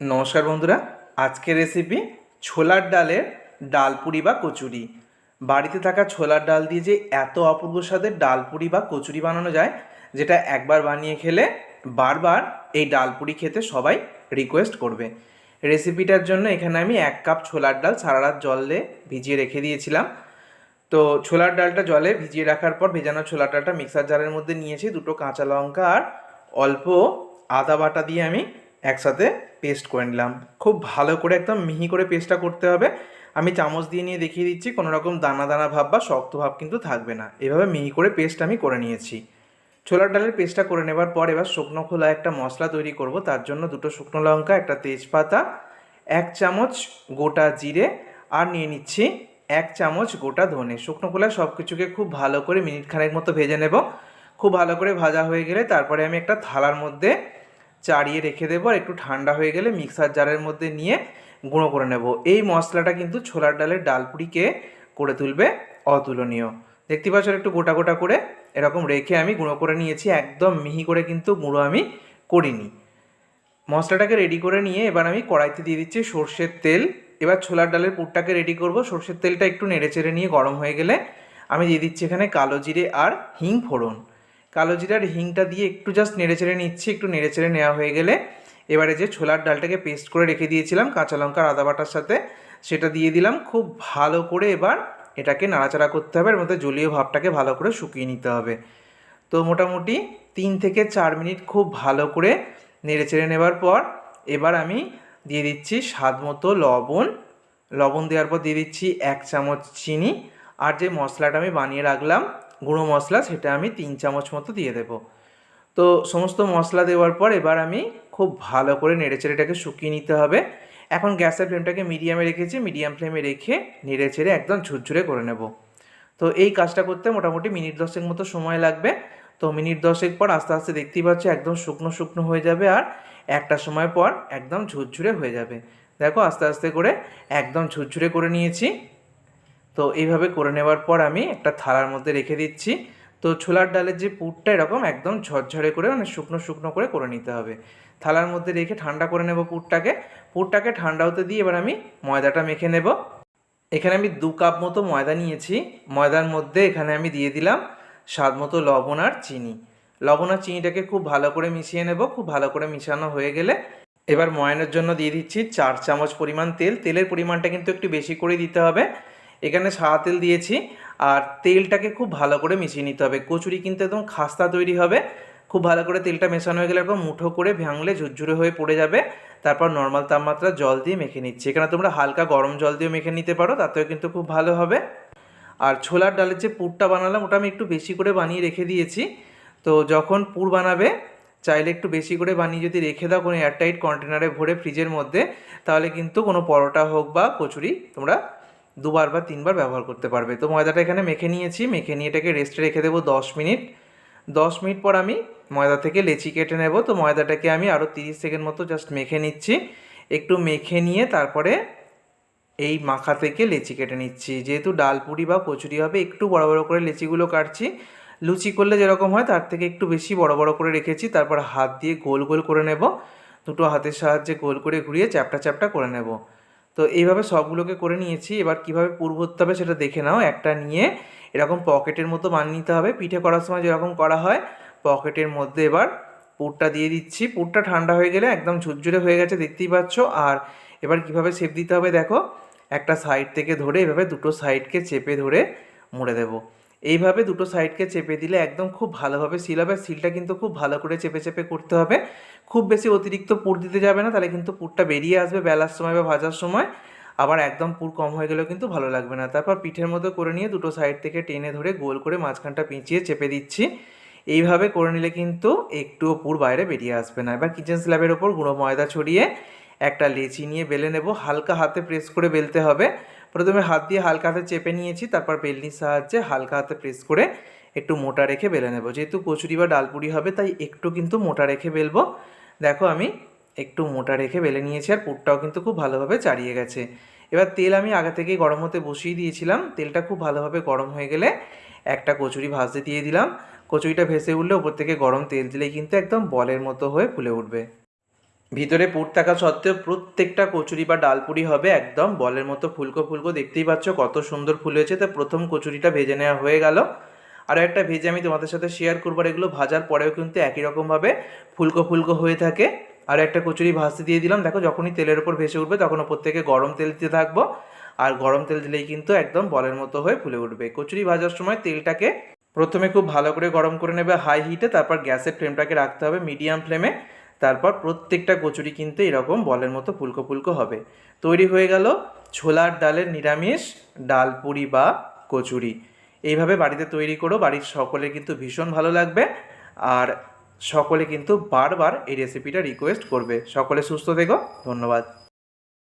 নমস্কার বন্ধুরা, আজকের রেসিপি ছোলার ডালের ডালপুরি বা কচুরি। বাড়িতে থাকা ছোলার ডাল দিয়ে যে এত অপূর্ব স্বাদের ডালপুরি বা কচুরি বানানো যায়, যেটা একবার বানিয়ে খেলে বারবার এই ডালপুরি খেতে সবাই রিকোয়েস্ট করবে। রেসিপিটার জন্য এখানে আমি এক কাপ ছোলার ডাল সারা রাত জলে ভিজিয়ে রেখে দিয়েছিলাম। তো ছোলার ডালটা জলে ভিজিয়ে রাখার পর ভেজানো ছোলার ডালটা মিক্সার জারের মধ্যে নিয়েছি দুটো কাঁচা লঙ্কা আর অল্প আদা বাটা দিয়ে আমি একসাথে পেস্ট করে নিলাম। খুব ভালো করে একদম মিহি করে পেস্টটা করতে হবে। আমি চামচ দিয়ে নিয়ে দেখিয়ে দিচ্ছি, কোনো রকম দানা দানা ভাব বা শক্ত ভাব কিন্তু থাকবে না। এভাবে মিহি করে পেস্ট আমি করে নিয়েছি। ছোলার ডালের পেস্টটা করে নেবার পর এবার শুকনো খোলা একটা মশলা তৈরি করব। তার জন্য দুটো শুকনো লঙ্কা, একটা তেজপাতা, এক চামচ গোটা জিরে আর নিয়ে নিচ্ছি এক চামচ গোটা ধনে। শুকনো খোলা সব কিছুকে খুব ভালো করে মিনিট খানেক মতো ভেজে নেব। খুব ভালো করে ভাজা হয়ে গেলে তারপরে আমি একটা থালার মধ্যে চাড়িয়ে রেখে দেবো আর একটু ঠান্ডা হয়ে গেলে মিক্সার জারের মধ্যে নিয়ে গুঁড়ো করে নেব। এই মশলাটা কিন্তু ছোলার ডালের ডালপুরিকে করে তুলবে অতুলনীয়। দেখতে পাচ্ছ, একটু গোটা গোটা করে এরকম রেখে আমি গুঁড়ো করে নিয়েছি, একদম মিহি করে কিন্তু গুঁড়ো আমি করিনি। মশলাটাকে রেডি করে নিয়ে এবার আমি কড়াইতে দিয়ে দিচ্ছি সর্ষের তেল। এবার ছোলার ডালের পুরটাকে রেডি করব। সর্ষের তেলটা একটু নেড়ে চেড়ে নিয়ে গরম হয়ে গেলে আমি দিয়ে দিচ্ছি এখানে কালো জিরে আর হিং ফোড়ন। কালো জিরার হিংটা দিয়ে একটু জাস্ট নেড়ে চেড়ে নিচ্ছি, একটু নেড়ে চেড়ে নেওয়া হয়ে গেলে এবারে যে ছোলার ডালটাকে পেস্ট করে রেখে দিয়েছিলাম কাঁচা লঙ্কার আদা বাটার সাথে, সেটা দিয়ে দিলাম। খুব ভালো করে এবার এটাকে নাড়াচাড়া করতে হবে, এর মধ্যে জলীয় ভাবটাকে ভালো করে শুকিয়ে নিতে হবে। তো মোটামুটি তিন থেকে চার মিনিট খুব ভালো করে নেড়ে চেড়ে নেবার পর এবার আমি দিয়ে দিচ্ছি স্বাদ মতো লবণ। লবণ দেওয়ার পর দিয়ে দিচ্ছি এক চামচ চিনি। আর যে মশলাটা আমি বানিয়ে রাখলাম গুঁড়ো মশলা সেটা আমি তিন চামচ মতো দিয়ে দেব। তো সমস্ত মশলা দেওয়ার পর এবার আমি খুব ভালো করে নেড়েচেড়ে এটাকে শুকিয়ে নিতে হবে। এখন গ্যাসের ফ্লেমটাকে মিডিয়ামে রেখেছি, মিডিয়াম ফ্লেমে রেখে নেড়েচেড়ে একদম ঝুরঝুরে করে নেব। তো এই কাজটা করতে মোটামুটি মিনিট দশেক মতো সময় লাগবে। তো মিনিট দশেক পর আস্তে আস্তে দেখতেই পাচ্ছ একদম শুকনো শুকনো হয়ে যাবে আর একটা সময় পর একদম ঝুরঝুরে হয়ে যাবে। দেখো আস্তে আস্তে করে একদম ঝুরঝুরে করে নিয়েছি। তো এইভাবে করে নেওয়ার পর আমি একটা থালার মধ্যে রেখে দিচ্ছি। তো ছোলার ডালের যে পুরটা এরকম একদম ঝরঝরে করে মানে শুকনো শুকনো করে করে নিতে হবে। থালার মধ্যে রেখে ঠান্ডা করে নেব পুরটাকে। পুরটাকে ঠান্ডা হতে দিয়ে এবার আমি ময়দাটা মেখে নেব। এখানে আমি দু কাপ মতো ময়দা নিয়েছি। ময়দার মধ্যে এখানে আমি দিয়ে দিলাম স্বাদ মতো লবণ আর চিনি। লবণ আর চিনিটাকে খুব ভালো করে মিশিয়ে নেব। খুব ভালো করে মিশানো হয়ে গেলে এবার ময়ানের জন্য দিয়ে দিচ্ছি চার চামচ পরিমাণ তেল। তেলের পরিমাণটা কিন্তু একটু বেশি করে দিতে হবে। এখানে সাদা তেল দিয়েছি। আর তেলটাকে খুব ভালো করে মিশিয়ে নিতে হবে। কচুরি কিন্তু একদম খাস্তা তৈরি হবে। খুব ভালো করে তেলটা মেশানো হয়ে গেলে একদম মুঠো করে ভাঙলে ঝুরঝুরে হয়ে পড়ে যাবে। তারপর নর্মাল তাপমাত্রা জল দিয়ে মেখে নিচ্ছি। এখানে তোমরা হালকা গরম জল দিয়ে মেখে নিতে পারো, তাতেও কিন্তু খুব ভালো হবে। আর ছোলার ডালের যে পুরটা বানালাম, ওটা আমি একটু বেশি করে বানিয়ে রেখে দিয়েছি। তো যখন পুর বানাবে, চাইলে একটু বেশি করে বানিয়ে যদি রেখে দাও কোনো এয়ারটাইট কন্টেনারে ভরে ফ্রিজের মধ্যে, তাহলে কিন্তু কোনো পরোটা হোক বা কচুরি তোমরা দুবার বা তিনবার ব্যবহার করতে পারবে। তো ময়দাটা এখানে মেখে নিয়েছি। মেখে নিয়ে এটাকে রেস্টে রেখে দেবো দশ মিনিট। দশ মিনিট পর আমি ময়দা থেকে লেচি কেটে নেব। তো ময়দাটাকে আমি আরও তিরিশ সেকেন্ড মতো জাস্ট মেখে নিচ্ছি। একটু মেখে নিয়ে তারপরে এই মাখা থেকে লেচি কেটে নিচ্ছি। যেহেতু ডালপুরি বা কচুরি হবে, একটু বড় বড় করে লেচিগুলো কাটছি। লুচি করলে যেরকম হয়, তার থেকে একটু বেশি বড় বড় করে রেখেছি। তারপর হাত দিয়ে গোল গোল করে নেব। দুটো হাতের সাহায্যে গোল করে ঘুরিয়ে চ্যাপটা চ্যাপটা করে নেব। তো এইভাবে সবগুলোকে করে নিয়েছি। এবার কীভাবে পুর ভরতে হবে সেটা দেখে নাও। একটা নিয়ে এরকম পকেটের মতো বানিয়ে নিতে হবে। পিঠে করার সময় যেরকম করা হয়, পকেটের মধ্যে এবার পুরটা দিয়ে দিচ্ছি। পুরটা ঠান্ডা হয়ে গেলে একদম ঝুরঝুরে হয়ে গেছে, দেখতেই পাচ্ছ। আর এবার কীভাবে শেপ দিতে হবে দেখো। একটা সাইড থেকে ধরে এভাবে দুটো সাইডকে চেপে ধরে মুড়ে দেবো। এইভাবে দুটো সাইডকে চেপে দিলে একদম খুব ভালোভাবে সিল হবে। সিলটা কিন্তু খুব ভালো করে চেপে চেপে করতে হবে। খুব বেশি অতিরিক্ত পুর দিতে যাবে না, তাহলে কিন্তু পুরটা বেরিয়ে আসবে বেলার সময় বা ভাজার সময়। আবার একদম পুর কম হয়ে গেলেও কিন্তু ভালো লাগবে না। তারপর পিঠের মতো করে নিয়ে দুটো সাইড থেকে টেনে ধরে গোল করে মাঝখানটা পিঁচিয়ে চেপে দিচ্ছি। এইভাবে করে নিলে কিন্তু একটুও পুর বাইরে বেরিয়ে আসবে না। এবার কিচেন স্ল্যাবের ওপর গুঁড়ো ময়দা ছড়িয়ে একটা লেচি নিয়ে বেলে নেব। হালকা হাতে প্রেস করে বেলতে হবে। প্রথমে হাত দিয়ে হালকা হাতে চেপে নিয়েছি, তারপর বেলনির সাহায্যে হালকা হাতে প্রেস করে একটু মোটা রেখে বেলে নেব। যেহেতু কচুরি বা ডালপুরি হবে, তাই একটু কিন্তু মোটা রেখে বেলবো। দেখো আমি একটু মোটা রেখে বেলে নিয়েছি আর পুরটাও কিন্তু খুব ভালোভাবে চাড়িয়ে গেছে। এবার তেল আমি আগে থেকেই গরম হতে বসিয়ে দিয়েছিলাম। তেলটা খুব ভালোভাবে গরম হয়ে গেলে একটা কচুরি ভাজতে দিয়ে দিলাম। কচুরিটা ভেসে উঠলে ওপর থেকে গরম তেল দিলেই কিন্তু একদম বলের মতো হয়ে ফুলে উঠবে। ভিতরে পুর থাকা সত্ত্বেও প্রত্যেকটা কচুরি বা ডালপুরি হবে একদম। বলের মতো ফুলকো ফুলকো, দেখতেই পাচ্ছ কত সুন্দর ফুল হয়েছে। তো প্রথম কচুরিটা ভেজে নেওয়া হয়ে গেল। আর একটা ভেজে আমি তোমাদের সাথে শেয়ার করব এগুলো ভাজার পরেও কিন্তু একই রকমভাবে ফুলকো ফুলকো হয়ে থাকে। আর একটা কচুরি ভাজতে দিয়ে দিলাম। দেখো যখনই তেলের উপর ভেসে উঠবে তখন ওপর থেকে গরম তেল দিতে থাকব। আর গরম তেল দিলেই কিন্তু একদম বলের মতো হয়ে ফুলে উঠবে। কচুরি ভাজার সময় তেলটাকে প্রথমে খুব ভালো করে গরম করে নেবে হাই হিটে তারপর গ্যাসের ফ্লেমটাকে রাখতে হবে মিডিয়াম ফ্লেমে তারপর প্রত্যেকটা কচুরি কিন্তু এরকম বলের মতো ফুলকো ফুলকো হবে। তৈরি হয়ে গেল ছোলার ডালের নিরামিষ, ডাল পুরি বা কচুরি। এইভাবে বাড়িতে তৈরি করো, বাড়ির সকলে কিন্তু ভীষণ ভালো লাগবে আর সকলে কিন্তু বারবার এই রেসিপিটা রিকোয়েস্ট করবে। সকলে সুস্থ থেকো, ধন্যবাদ।